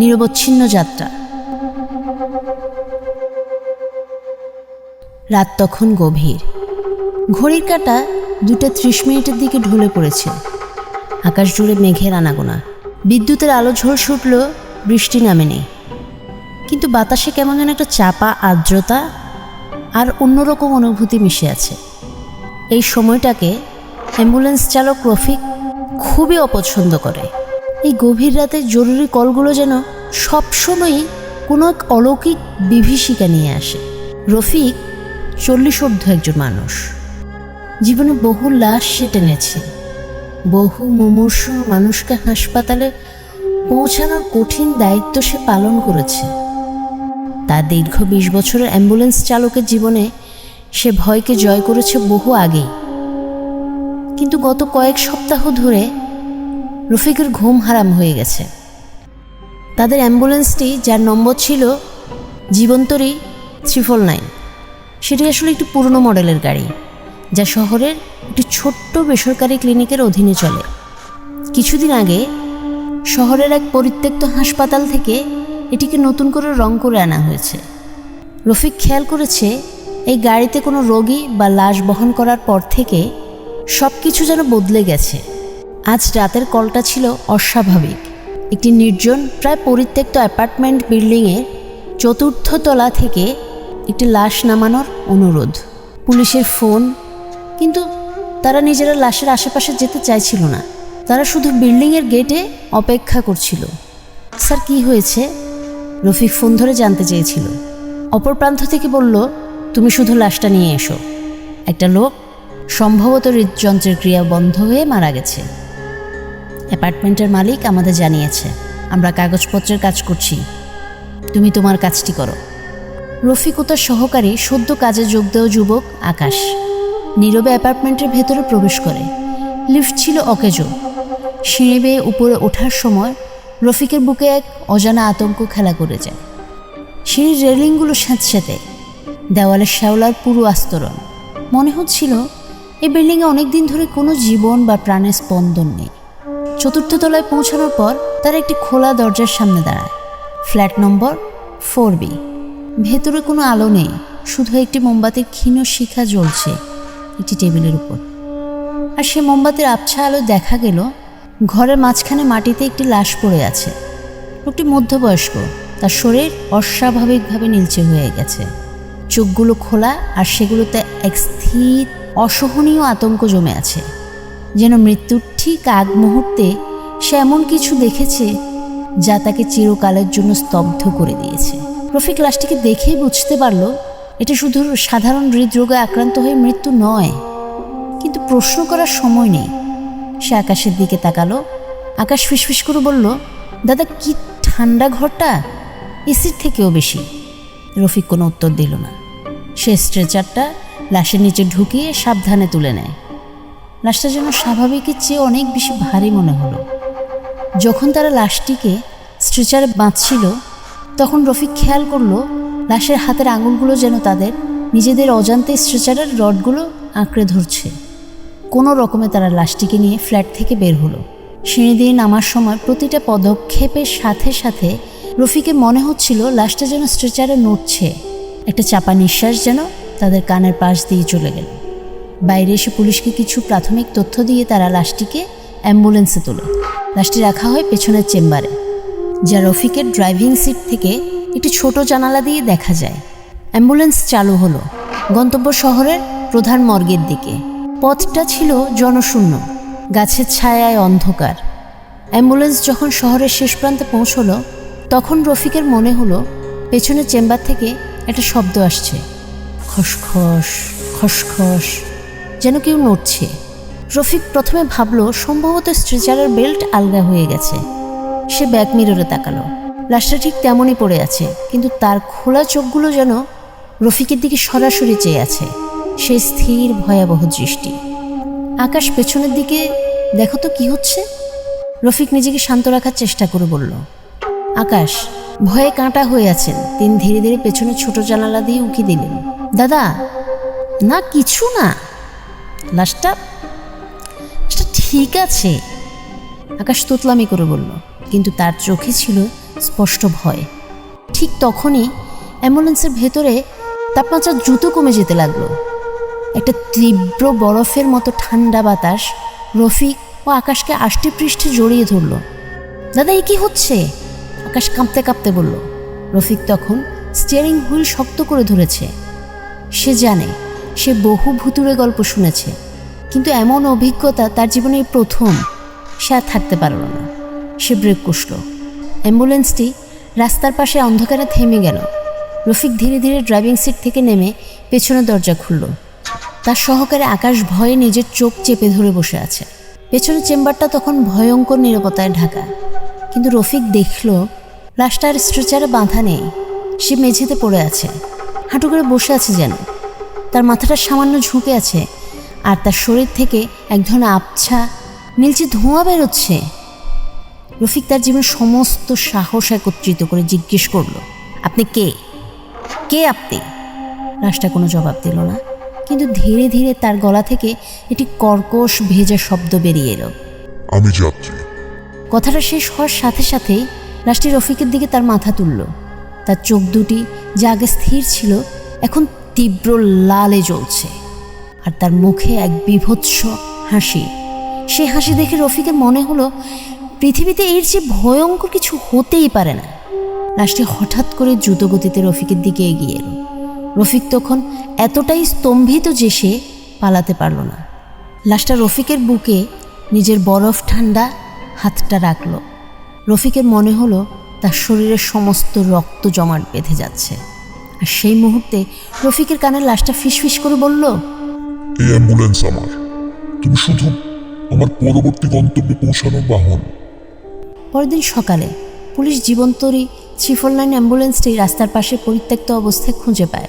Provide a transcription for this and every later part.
নিরবচ্ছিন্ন যাত্রা। রাত তখন গভীর। ঘড়ির কাঁটা দুটো ত্রিশ মিনিটের দিকে ঢলে পড়েছে। আকাশ জুড়ে মেঘের আনাগোনা। বিদ্যুতের আলো ঝলসে উঠল বৃষ্টি নামেনি। কিন্তু বাতাসে কেমন যেন একটা চাপা আর্দ্রতা আর অন্যরকম অনুভূতি মিশে আছে। এই সময়টাকে অ্যাম্বুলেন্স চালক রফিক খুবই অপছন্দ করে। এই গভীর রাতে জরুরি কলগুলো যেন সবসময়ই কোনো এক অলৌকিক বিভীষিকা নিয়ে আসে। রফিক চল্লিশ ঊর্ধ্ব একজন মানুষ। জীবনে বহু লাশ সে টেনেছে। বহু মুমূর্ষ মানুষকে হাসপাতালে পৌঁছানোর কঠিন দায়িত্ব সে পালন করেছে। তার দীর্ঘ বিশ বছরের অ্যাম্বুলেন্স চালকের জীবনে সে ভয়কে জয় করেছে বহু আগেই। কিন্তু গত কয়েক সপ্তাহ ধরে রফিকের ঘুম হারাম হয়ে গেছে। তাদের অ্যাম্বুলেন্সটি, যার নম্বর ছিল জীবন্তরী ত্রিফল নাইন, সেটি আসলে একটি পুরনো মডেলের গাড়ি, যা শহরের একটি ছোট্ট বেসরকারি ক্লিনিকের অধীনে চলে। কিছুদিন আগে শহরের এক পরিত্যক্ত হাসপাতাল থেকে এটিকে নতুন করে রং করে আনা হয়েছে। রফিক খেয়াল করেছে, এই গাড়িতে কোনো রোগী বা লাশ বহন করার পর থেকে সব কিছু যেন বদলে গেছে। আজ রাতের কলটা ছিল অস্বাভাবিক। একটি নির্জন, প্রায় পরিত্যক্ত অ্যাপার্টমেন্ট বিল্ডিংয়ের চতুর্থ তলা থেকে একটি লাশ নামানোর অনুরোধ। পুলিশের ফোন, কিন্তু তারা নিজেরা লাশের আশেপাশে যেতে চাইছিল না। তারা শুধু বিল্ডিংয়ের গেটে অপেক্ষা করছিল। স্যার, কি হয়েছে? রফিক ফোন ধরে জানতে চেয়েছিল। অপর প্রান্ত থেকে বলল, তুমি শুধু লাশটা নিয়ে এসো। একটা লোক সম্ভবত হৃদযন্ত্রের ক্রিয়া বন্ধ হয়ে মারা গেছে। অ্যাপার্টমেন্টের মালিক আমাদের জানিয়েছে। আমরা কাগজপত্রের কাজ করছি। তুমি তোমার কাজটি করো। রফিক ও তার সহকারী সদ্য কাজে যোগ দেওয়া যুবক আকাশ। নীরবে অ্যাপার্টমেন্টের ভেতরে প্রবেশ করে। লিফট ছিল অকেজো। সিঁড়ি বেয়ে উপরে ওঠার সময় রফিকের বুকে এক অজানা আতঙ্ক খেলা করে যায়। সিঁড়ির রেলিংগুলো স্যাঁতস্যাঁতে। দেওয়ালে শ্যাওলার পুরো আস্তরণ। মনে হচ্ছিল এই বিল্ডিংয়ে অনেক দিন ধরে কোনো জীবন বা প্রাণের স্পন্দন নেই। চতুর্থ তলায় পৌঁছানোর পর তারা একটি খোলা দরজার সামনে দাঁড়ায়। Flat number four B. ভেতরে কোনো আলো নেই, শুধু একটি মোমবাতির ক্ষীণ শিখা জ্বলছে একটি টেবিলের উপর। আর সে মোমবাতির আবছা আলো দেখা গেল, ঘরের মাঝখানে মাটিতে একটি লাশ পড়ে আছে। লোকটি মধ্যবয়স্ক, তার শরীর অস্বাভাবিকভাবে নীলচে হয়ে গেছে। চোখগুলো খোলা আর সেগুলোতে এক স্থির, অসহনীয় আতঙ্ক জমে আছে। যেন মৃত্যুর ঠিক আগ মুহূর্তে সে এমন কিছু দেখেছে যা তাকে চিরকালের জন্য স্তব্ধ করে দিয়েছে। রফিক লাশটিকে দেখেই বুঝতে পারল, এটা শুধু সাধারণ হৃদরোগে আক্রান্ত হয়ে মৃত্যু নয়, কিন্তু প্রশ্ন করার সময় নেই। সে আকাশের দিকে তাকালো, আকাশ ফিসফিস করে বলল, দাদা, কি ঠান্ডা ঘরটা? এসির থেকেও বেশি। রফিক কোনো উত্তর দিল না। সে স্ট্রেচারটা লাশের নিচে ঢুকিয়ে সাবধানে তুলে নেয়। লাশটা যেন স্বাভাবিকের চেয়ে অনেক বেশি ভারী মনে হলো। যখন তারা লাশটিকে স্ট্রেচারে বাঁধছিল, তখন রফিক খেয়াল করল, লাশের হাতের আঙুলগুলো যেন তাদের নিজেদের অজান্তে স্ট্রেচারের রডগুলো আঁকড়ে ধরছে। কোনো রকমে তারা লাশটিকে নিয়ে ফ্ল্যাট থেকে বের হলো। সিঁড়ি দিয়ে নামার সময় প্রতিটা পদক্ষেপের সাথে সাথে রফিকে মনে হচ্ছিল লাশটা যেন স্ট্রেচারে নড়ছে। একটা চাপা নিঃশ্বাস যেন তাদের কানের পাশ দিয়ে চলে গেল। বাইরে এসে পুলিশকে কিছু প্রাথমিক তথ্য দিয়ে তারা লাশটিকে অ্যাম্বুলেন্সে তোলে। লাশটি রাখা হয় পেছনের চেম্বারে, যা রফিকের ড্রাইভিং সিট থেকে একটি ছোট জানালা দিয়ে দেখা যায়। অ্যাম্বুলেন্স চালু হলো গন্তব্য শহরের প্রধান মর্গের দিকে। পথটা ছিল জনশূন্য, গাছের ছায়ায় অন্ধকার। অ্যাম্বুলেন্স যখন শহরের শেষ প্রান্তে পৌঁছলো, তখন রফিকের মনে হলো পেছনের চেম্বার থেকে একটা শব্দ আসছে। খসখস খসখস। যেন কেউ নড়ছে। রফিক প্রথমে ভাবলো, সম্ভবত স্ট্রেচারের বেল্ট আলগা হয়ে গেছে। সে ব্যাক মিররে তাকালো। লাশটা ঠিক তেমনই পড়ে আছে, কিন্তু তার খোলা চোখগুলো যেন রফিকের দিকে সরাসরি চেয়ে আছে। সে স্থির, ভয়াবহ দৃষ্টি। আকাশ পেছনের দিকে, দেখো তো কি হচ্ছে? রফিক নিজেকে শান্ত রাখার চেষ্টা করে বলল, আকাশ, ভয়ে কাঁটা হয়ে আছেন। তিনি ধীরে ধীরে পেছনে ছোট জানালা দিয়ে উঁকি দিলেন। দাদা, না, কিছু না। লাশটা লাশটা ঠিক আছে। আকাশ তোতলামি করে বলল, কিন্তু তার চোখে ছিল স্পষ্ট ভয়। ঠিক তখনই অ্যাম্বুলেন্সের ভেতরে তাপমাত্রা দ্রুত কমে যেতে লাগল। একটা তীব্র বরফের মতো ঠান্ডা বাতাস রফিক ও আকাশকে আষ্টে পৃষ্ঠে জড়িয়ে ধরল। দাদা, এ কি হচ্ছে? আকাশ কাঁপতে কাঁপতে বলল। রফিক তখন স্টিয়ারিং হুইল শক্ত করে ধরেছে। সে জানে সে বহু ভুতুরে গল্প শুনেছে। কিন্তু এমন অভিজ্ঞতা তার জীবনে প্রথম। সে আর থাকতে পারল না। সে ব্রেক কষল। অ্যাম্বুলেন্সটি রাস্তার পাশে অন্ধকারে থেমে গেল। রফিক ধীরে ধীরে ড্রাইভিং সিট থেকে নেমে পেছনের দরজা খুলল। তার সহকারে আকাশ ভয়ে নিজের চোখ চেপে ধরে বসে আছে। পেছনের চেম্বারটা তখন ভয়ঙ্কর নিরাপত্তায় ঢাকা। কিন্তু রফিক দেখল, লাশটা আর স্ট্রেচারে বাঁধা নেই। সে মেঝেতে পড়ে আছে। হাঁটু করে বসে আছে যেন। তার মাথাটা সামান্য ঝুঁকে আছে আর তার শরীর থেকে এক ধরনের আবছা নীলচে ধোঁয়া বেরোচ্ছে। রফিক তার জীবন সমস্ত সাহস একত্রিত করে জিজ্ঞেস করল আপনি কে? কে আপনি? লাশটা কোনো জবাব দিল না কিন্তু ধীরে ধীরে তার গলা থেকে একটি কর্কশ ভেজা শব্দ বেরিয়ে এলো। আমি যাত্রী কথাটা শেষ হওয়ার সাথে সাথেই লাশটি রফিকের দিকে তার মাথা তুলল। তার চোখ দুটি যা আগে স্থির ছিল এখন তীব্র লালে জ্বলছে। আর তার মুখে এক বিভৎস হাসি। সে হাসি দেখে রফিকের মনে হলো, পৃথিবীতে এর চেয়ে ভয়ঙ্কর কিছু হতেই পারে না। লাশটি হঠাৎ করে দ্রুত গতিতে রফিকের দিকে এগিয়ে এলো। রফিক তখন এতটাই স্তম্ভিত যে সে পালাতে পারল না। লাশটা রফিকের বুকে নিজের বরফ ঠান্ডা হাতটা রাখল। রফিকের মনে হলো, তার শরীরের সমস্ত রক্ত জমাট বেঁধে যাচ্ছে। আর সেই মুহূর্তে রফিকের কানের লাশটা ফিসফিস করে বলল এই অ্যাম্বুলেন্স আমার। তুমি শুধু আমার পরবর্তী গন্তব্যে পৌঁছানোর বাহন। পরদিন সকালে পুলিশ জীবন্তরী ট্রিপল নাইন অ্যাম্বুলেন্সটি রাস্তার পাশে পরিত্যক্ত অবস্থায় খুঁজে পায়।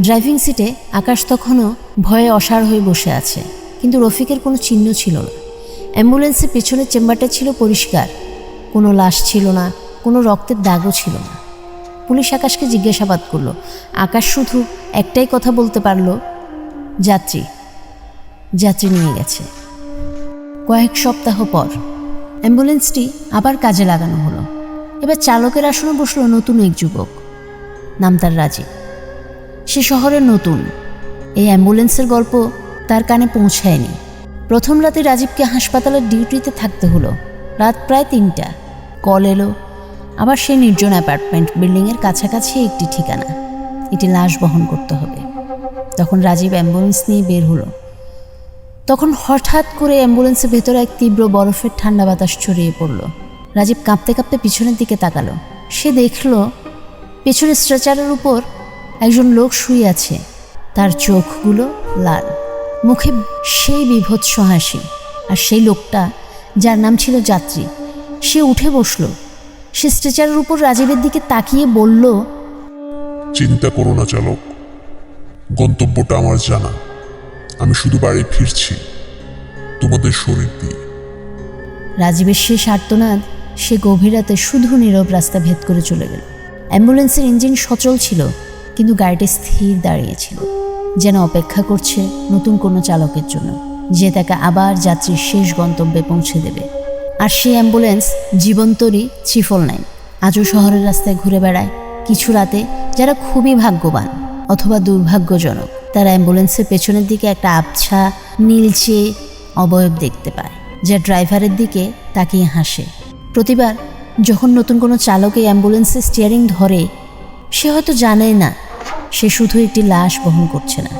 ড্রাইভিং সিটে আকাশ তখনও ভয়ে অসাড় হয়ে বসে আছে কিন্তু রফিকের কোনো চিহ্ন ছিল না। অ্যাম্বুলেন্সের পেছনের চেম্বারটা ছিল পরিষ্কার কোনো লাশ ছিল না কোনো রক্তের দাগও ছিল না। পুলিশ আকাশকে জিজ্ঞাসাবাদ করল। আকাশ শুধু একটাই কথা বলতে পারল, যাত্রী যাত্রী নিয়ে গেছে। কয়েক সপ্তাহ পর অ্যাম্বুলেন্সটি আবার কাজে লাগানো হলো। এবার চালকের আসনে বসল নতুন এক যুবক, নাম তার রাজীব সে শহরের নতুন। এই অ্যাম্বুলেন্সের গল্প তার কানে পৌঁছায়নি। প্রথম রাতে রাজীবকে হাসপাতালের ডিউটিতে থাকতে হলো। রাত প্রায় তিনটা। কল এলো আবার সেই নির্জন অ্যাপার্টমেন্ট বিল্ডিংয়ের কাছাকাছি একটি ঠিকানা। এটি লাশ বহন করতে হবে। তখন রাজীব অ্যাম্বুলেন্স নিয়ে বের হলো। তখন হঠাৎ করে অ্যাম্বুলেন্সের ভেতরে এক তীব্র বরফের ঠান্ডা বাতাস ছড়িয়ে পড়ল। রাজীব কাঁপতে কাঁপতে পিছনের দিকে তাকালো। সে দেখল পেছনে স্ট্রেচারের উপর একজন লোক শুয়ে আছে। তার চোখগুলো লাল। মুখে সেই বিভৎস হাসি। আর সেই লোকটা, যার নাম ছিল যাত্রী, সে উঠে বসল। সে স্ট্রেচারের উপর রাজীবের দিকে তাকিয়ে বলল চিন্তা করো না চালক। গন্তব্যটা আমার জানা। আমি শুধু বাড়ি ফিরছি। তোমাদের শরীর দিয়ে। রাজীবের শেষ আর্তনাদ সে গভীর রাতে শুধু নীরব রাস্তা ভেদ করে চলে গেল। অ্যাম্বুলেন্সের ইঞ্জিন সচল ছিল কিন্তু গাড়িটি স্থির দাঁড়িয়েছিল। যেন অপেক্ষা করছে নতুন কোনো চালকের জন্য যে তাকে আবার যাত্রীর শেষ গন্তব্যে পৌঁছে দেবে। আর সেই অ্যাম্বুলেন্স জীবন্তরী ত্রিফল নাইন আজও শহরের রাস্তায় ঘুরে বেড়ায় কিছু রাতে যারা খুবই ভাগ্যবান অথবা দুর্ভাগ্যজনক, তারা অ্যাম্বুলেন্সের পেছনের দিকে একটা আবছা, নীলচে অবয়ব দেখতে পায়, যা ড্রাইভারের দিকে তাকিয়ে হাসে। প্রতিবার যখন নতুন কোনো চালক এই অ্যাম্বুলেন্সের স্টিয়ারিং ধরে, সে হয়তো জানে না, সে শুধু একটি লাশ বহন করছে না।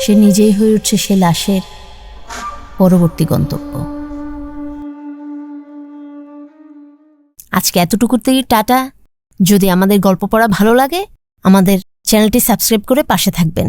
সে নিজেই হয়ে উঠছে সে লাশের পরবর্তী গন্তব্য। আজকে এতটুকুতেই টাটা। যদি আমাদের গল্প পড়া ভালো লাগে, আমাদের চ্যানেলটি সাবস্ক্রাইব করে পাশে থাকবেন।